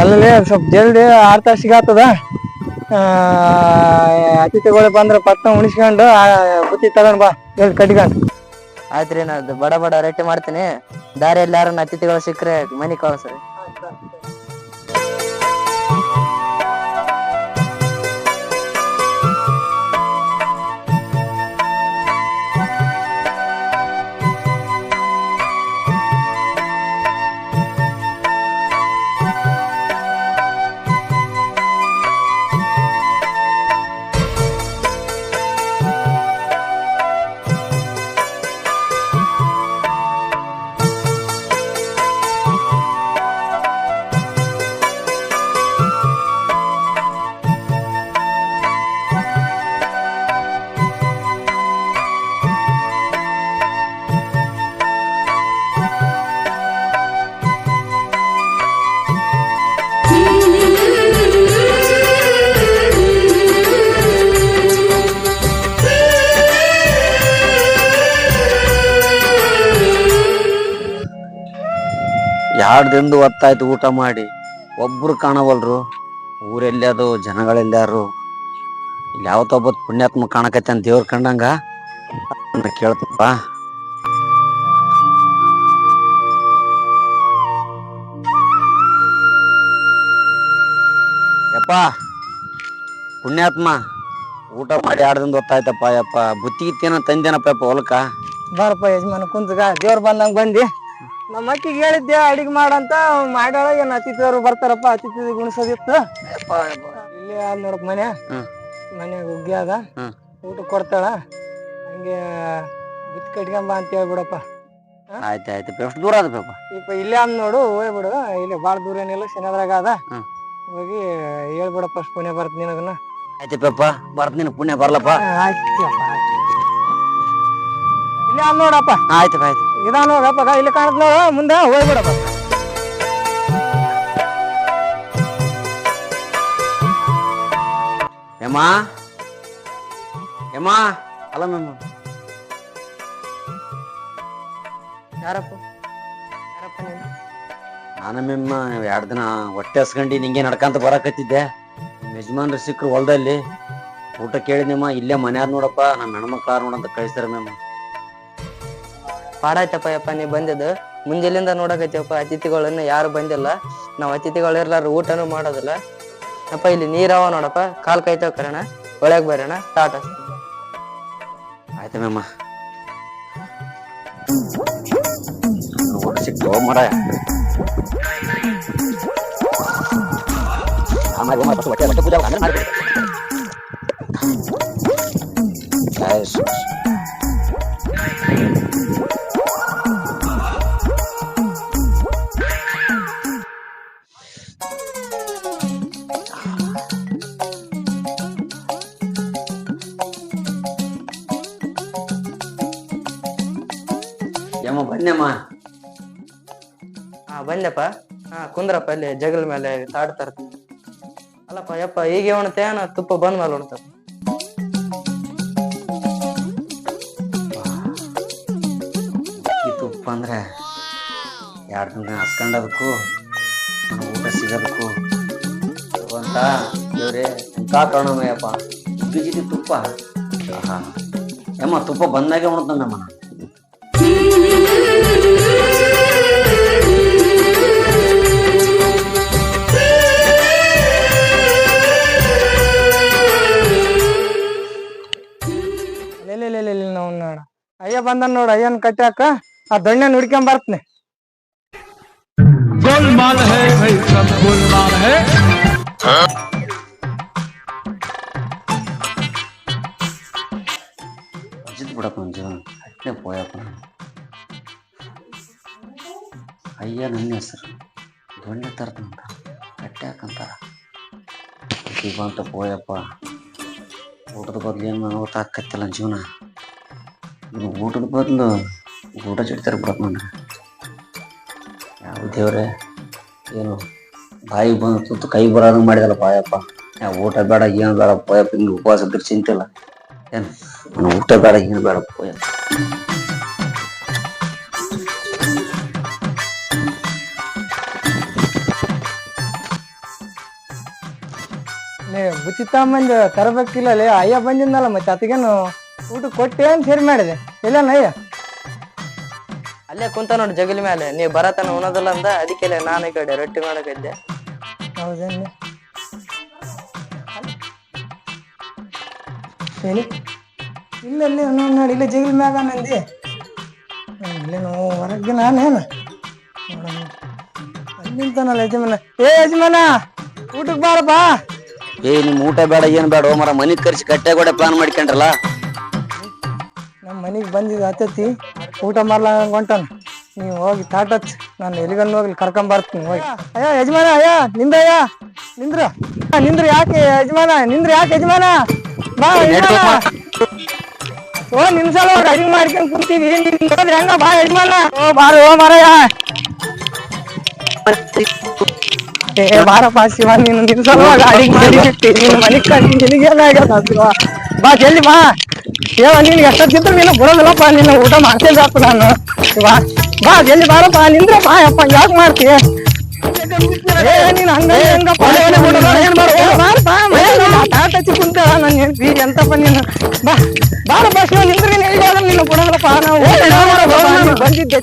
ಅಲ್ಲೇ ಸ್ವಲ್ಪ ಜಲ್ದಿ ಆರು ತಾಸಿಗೆ ಆಗ್ತದ ಅತಿಥಿಗಳು ಬಂದ್ರೆ ಪತ್ತ ಉಣಿಸ್ಕೊಂಡು ಬುತ್ತಿ ತಗೊಂಡ್ ಬಾ, ಜಲ್ದಿ ಕಟ್ಕೊಂಡು ಆಯ್ತ್ರಿ ನಾ ಅದು ಬಡ ಬಡ ರೆಟ್ಟಿ ಮಾಡ್ತೀನಿ. ದಾರಿಯಲ್ಲಿ ಯಾರನ್ನ ಅತಿಥಿಗಳು ಸಿಕ್ಕರೆ ಮನಿ ಕಳ್ಸ್ರಿ. ಎರಡು ದಿನದ ಹೊತ್ತಾಯ್ತು ಊಟ ಮಾಡಿ. ಒಬ್ರು ಕಾಣವಲ್ರು. ಊರೆಲ್ಲಿ ಅದು ಜನಗಳೆಲ್ಲಾರು ಇಲ್ಲಿ ಯಾವತ್ತೊಬ್ಬ ಪುಣ್ಯಾತ್ಮ ಕಾಣಕತ್ತೆ ಅಂತ ದೇವ್ರ ಕಂಡಂಗ ಕೇಳ್ತಪ್ಪ ಯಪ್ಪ, ಪುಣ್ಯಾತ್ಮ, ಊಟ ಮಾಡಿ ಎರಡು ದಿನದ ಹೊತ್ತಾಯ್ತಪ್ಪ, ಯಪ್ಪ. ಬುತ್ತಿ ಗಿತ್ತಿನ ತಂದೇನಪ್ಪ ಯಪ್ಪ ಹೊಲಕ್ಕ? ಬಾರಪ್ಪ ಯಜಮಾನ ಕುಂತ್ಗ, ದೇವ್ರು ಬಂದಂಗ ಬಂದಿ. ನಮ್ಮ ಅಕ್ಕಿಗೆ ಹೇಳಿದ್ದೆ ಅಡಿಗೆ ಮಾಡಂತ ಮಾಡ್ಯಾಳ ಏನ್ ಅತಿಥಿಯವ್ರು ಬರ್ತಾರಪ್ಪ ಅತಿಥಿ ಗುಣಿಸೋದಿತ್ತು? ಇಲ್ಲಿ ಅದ್ ನೋಡಕ್ ಮನೆ. ಮನ್ಯಾಗ ಉಗ್ಗಿ ಅದ. ಊಟ ಕೊಡ್ತಾಳ. ಹಂಗೆ ಬಿತ್ ಕಟ್ಕೊಂಬ ಅಂತ ಹೇಳ್ಬಿಡಪ್ಪ ಆಯ್ತು ಆಯ್ತು ಎಷ್ಟು ದೂರ ಅದ ಇಪ್ಪ ಇಲ್ಲೇ ಅಂದ್ ನೋಡು ಹೋಗ್ಬಿಡು ಇಲ್ಲಿ ಭಾಳ ದೂರ ಏನಿಲ್ಲ ಶನಿವಾರಾಗ ಅದ ಹೋಗಿ ಹೇಳ್ಬಿಡಪ್ಪ ಅಷ್ಟು ಪುಣ್ಯ ಬರ್ತ ನಿನಗನ್ನ. ಆಯ್ತು ಪೇಪ ಬರ್ತ ನಿನ್ ಪುಣ್ಯ ಬರ್ಲಪ್ಪ. ಆಯ್ತು ಇಲ್ಲೇ ಅಂದ್ ನೋಡಪ್ಪ. ಆಯ್ತು ಆಯ್ತು. ಇದ ನೋಡಪ್ಪ ಇಲ್ಲಿ ಕಾಣತ್ ನೋಡು ಮುಂದೆ ಹೋಗ್ಬಿಡಪ್ಪ. ಯಮ್ಮ? ಯಮ್ಮ? ಅಲ್ಲ ಮ್ಯಾಮ್ ಯಾರಪ್ಪ ಯಾರಪ್ಪ? ನೀನು ನಾನು ಮೆಮ್ಮ ಎರಡು ದಿನ ಹೊಟ್ಟೆ ಹಸ್ಕೊಂಡು ನಿಂಗೆ ನಡ್ಕಂತ ಬರಕತ್ತಿದ್ದೆ. ಯಜಮಾನ್ರು ಸಿಕ್ಕರು ಹೊಲದಲ್ಲಿ. ಊಟ ಕೇಳಿದ್ನಮ್ಮ ಇಲ್ಲೇ ಮನ್ಯಾರ ನೋಡಪ್ಪ ನಮ್ಮ ಹೆಣ್ಮಕ್ಳಾರ ನೋಡಂತ ಕಳಿಸ್ತಾರೆ ಮ್ಯಾಮ್. ಪಾಡಾಯ್ತಪ್ಪ, ಯಪ್ಪ, ನೀ ಬಂದಿದ್ದು. ಮುಂಜಾನೆಯಿಂದ ನೋಡಕತ್ತೀವಪ್ಪ, ಅತಿಥಿಗಳನ್ನ ಯಾರು ಬಂದಿಲ್ಲ. ನಾವು ಅತಿಥಿಗಳು ಇರ್ಲಾರ ಊಟನೂ ಮಾಡೋದಿಲ್ಲ. ಅಪ್ಪ ಇಲ್ಲಿ ನೀರವ ನೋಡಪ್ಪ, ಕಾಲ್ ಕೈತಾವ ಕರೋಣ ಒಳಗೆ ಬರೋಣ ಟಾಟ ಆಯ್ತು ಮ್ಯಾಮ ಸಿಕ್ತೋ ಮರ ಆಮೇಲೆ ಪೂಜೆ ಮಾಡ್ಬೇಕು. ಹಾ ಹಾ ಕುಂದ್ರಪ್ಪ, ಅಲ್ಲಿ ಜಗಲ್ ಮೇಲೆ ತಾಡ್ ಅಲ್ಲಪ್ಪ, ಯಪ್ಪ ಈಗ ಉಣ್ತೆ ನಾ ತುಪ್ಪ ಬಂದ್ ಮೇಲೆ ಉಣ್ತಪ್ಪ ಈ ತುಪ್ಪ ಅಂದ್ರೆ ಎರಡು ದಿನ ಹಸ್ಕೊಂಡದಕ್ಕೂ ಊಟ ಸಿಗೋದಕ್ಕೂ. ಅಂತ ಇವ್ರೆ ಕಾರಣಮಯ್ಯಪ್ಪ ಇದ್ದಿದ್ದು ತುಪ್ಪ. ಆಹಾ. ಯಮ್ಮ, ತುಪ್ಪ ಬಂದಾಗೆ ಉಣ್ತಂದಮ್ಮ ನಾನು ಅಯ್ಯ ಬಂದ ನೋಡ ಅಯ್ಯನ್ ಕಟ್ಟ್ಯಾಕ ಆ ದೊಣ್ಣೆ ನುಡ್ಕೊಂಡ್ ಬರ್ತನೆ. ಅಜಿತ್ ಪೋಯಪ್ಪ. ಅಯ್ಯ ನನ್ನ ಹೆಸರು. ದೊಣ್ಣೆ ತರ್ತಂತ ಕಟ್ಟ್ಯಾಕಂತಾರ ಇವಂತ ಪೋಯಪ್ಪ. ಊಟದ ಬದ್ಲು ಏನು ಆಕತ್ತಿಲ್ಲ ಜೀವನ. ಊಟದ ಬದಲು ಊಟ ಚಿಡ್ತಾರೆ ಬಿಡಪ್ಪ ನನಗೆ ಯಾವ ದೇವ್ರೆ, ಏನು ಬಾಯಿಗೆ ಬಂದು ತುತ್ತು ಕೈ ಬರೋದಂಗೆ ಮಾಡಿದಲ್ಲ ಬಾಯಪ್ಪ ಯಾವ ಊಟ ಬೇಡ, ಏನು ಬೇಡ, ಪೋಯಪ್ಪ ಹಿಂಗೆ ಉಪವಾಸ ಇದ್ರೆ ಚಿಂತಿಲ್ಲ ಏನು? ನಾನು ಊಟ ಬೇಡ, ಏನು ಬೇಡ, ಪೋಯಪ್ಪ. ನೀ ಬುಚ್ಚಿ ತಗೊಂಬಂದು ತರಬೇಕಿಲ್ಲ ಅಯ್ಯ ಬಂದಿದ್ನಲ್ಲ ಮತ್ತೆ ಅತಿಗೇನು ಊಟ ಕೊಟ್ಟೆ ಅಂತ ಹೇಳಿ ಮಾಡಿದೆ. ಇಲ್ಲ ನಯ್ಯ ಅಲ್ಲೇ ಕುಂತ ನೋಡಿ ಜಗಲಿ ಮೇಲೆ ನೀ ಬರತನ ಉಣೋದಿಲ್ಲ ಅಂದ ಅದಕ್ಕೆ ನಾನು ಈ ಕಡೆ ರೊಟ್ಟಿ ಮಾಡಕ್ಕಿದ್ದೆ ಹೌದೇನು ಹೇಳಿ ಇಲ್ಲ ಇಲ್ಲಿ ನೋಡಿ ನೋಡಿ ಇಲ್ಲ ಜಗಲ್ ಮ್ಯಾಗ ನಂದಿ ಇಲ್ಲಿ ನಾವು ಹೊರಗೆ ನಾನೇನು ಅಲ್ಲಿಂತಾನಲ್ಲ ಯಜಮಾನ. ಏ ಯಜಮಾನ ಊಟಕ್ಕೆ ಬಾರಪ್ಪ. ಏ ನಿಮ್ ಊಟ ಬೇಡ ಏನ್ ಬೇಡ ಮರ ಮನಿ ಕರ್ಸಿ ಕಟ್ಟೆ ಕೂಡ ಪ್ಲಾನ್ ಮಾಡ್ಕೊಂಡ್ರಲ್ಲ? ನಮ್ಮ ಮನೆಗೆ ಬಂದಿದ್ದು ಹತ್ತತಿ ಊಟ ಮಾಡ್ಲಂಗ ಹೊಂಟಾನ. ನೀವು ಹೋಗಿ ತಾಟತ್, ನಾನು ಎಲ್ಲಿಗನ್ನು ಹೋಗ್ಲಿ ಕರ್ಕೊಂಬರ್ತೀನಿ ಹೋಗಿ. ಅಯ್ಯ, ಯಜಮಾನ, ಅಯ್ಯ ನಿಂದಯ್ಯ ನಿಂದ್ರ. ನಿಂದ್ರು ನಿಂದ್ರ ಯಾಕೆ, ಯಜಮಾನ? ನಿಂದ್ರ ಯಾಕೆ, ಯಜಮಾನ? ಬಾ ಓ ನಿಮ್ಸಲ ಅಡಿಗೆ ಮಾಡ್ಕೊಂಡು ಕುಂತೀವಿ ಹೆಂಗ? ಬಾ, ಯಜಮಾನ. ಓ, ಬಾರ, ಓ ಮಾರಯ್ಯ ಏ, ಬಾರಪ್ಪ, ಶಿವ, ನೀನು ಸಲುವಾಗಿ ಅಡಿಗೆ ಮಾಡಿ ನೀನು ಶಿವ? ಬಾ, ಜಲ್ದಿ ಬಾ. ಏವ ನಿನ್ಗೆ ಎಷ್ಟೊತ್ತಿದ್ರು ನೀನು ಬಿಡೋದಿಲ್ಲಪ್ಪ ನಿನ್ನ ಊಟ ಮಾಡ್ತೇನಪ್ಪ ನಾನು ಶಿವ ಬಾ ಜಲ್ದಿ ಬಾರಪ್ಪ ನಿಂದ್ರೆ ಬಾ ಯಪ್ಪ ಯಾಕೆ ಮಾಡ್ತೀಯ ಏ ನೀನ್ ಹಂಗ ಹೆಂಗಪ್ಪ ಬಾರಪ್ಪ ತಾಟ ಹಚ್ಚಿ ಕುಂತ ನನ್ನ ಹೆಂಡ್ತಿ ಎಂತಪ್ಪ ನೀನು ಬಾ ಬಾರಪ್ಪ ಶಿವ ನಿಂದ್ರೆ ನೀನು ಎಲ್ಲಿ ಹೋಗಲ್ಲ ನಿನ್ನ ಬಿಡೋದಿಲ್ಲಪ್ಪ ನಾವು ಬಂದಿದ್ದೆ